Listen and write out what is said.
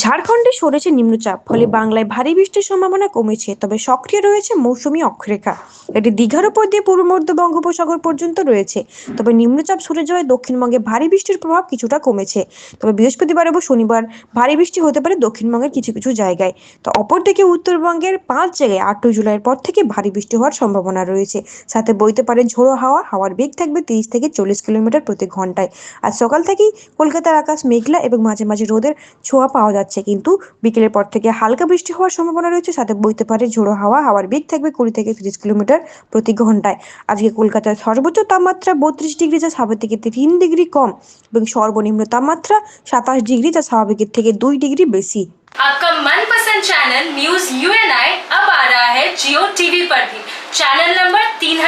ঝাড়খণ্ডে সরেছে নিম্নচাপ ফলে বাংলায় ভারী বৃষ্টির সম্ভাবনা কমেছে তবে সক্রিয় রয়েছে মৌসুমি অক্ষরেখা। এটি দীঘার উপর দিয়ে পূর্ব মধ্য বঙ্গোপসাগর পর্যন্ত রয়েছে তবে নিম্নচাপ সরে যাওয়ায় দক্ষিণবঙ্গে ভারী বৃষ্টির প্রভাব কিছুটা কমেছে। তবে বৃহস্পতিবার এবং শনিবার ভারী বৃষ্টি হতে পারে দক্ষিণবঙ্গের কিছু কিছু জায়গায়। তো অপরদিকে উত্তরবঙ্গের পাঁচ জায়গায় আটই জুলাইয়ের পর থেকে ভারী বৃষ্টি হওয়ার সম্ভাবনা রয়েছে। সাথে বইতে পারে ঝোড়ো হাওয়া হাওয়ার বেগ থাকবে তিরিশ থেকে চল্লিশ কিলোমিটার প্রতি ঘন্টায়। আজ সকাল থেকেই কলকাতার আকাশ মেঘলা এবং মাঝে মাঝে রোদের ছোঁয়া পাওয়া যাচ্ছে। কিন্তু বিকেলের পর থেকে হালকা বৃষ্টি হওয়ার সম্ভাবনা রয়েছে সাথে বইতে পারে ঝোড়ো হাওয়া হাওয়ার বেগ থাকবে কুড়ি থেকে তিরিশ কিলোমিটার প্রতি ঘন্টায় আজকে কলকাতার সর্বোচ্চ তাপমাত্রা বত্রিশ ডিগ্রি যা স্বাভাবিক থেকে তিন ডিগ্রি কম এবং সর্বনিম্ন তাপমাত্রা সাতাশ ডিগ্রি যা স্বাভাবিকের থেকে দুই ডিগ্রি বেশি आपका मनपसंद channel news U N I अब आ रहा है जियो टीवी पर भी चैनल नंबर 3003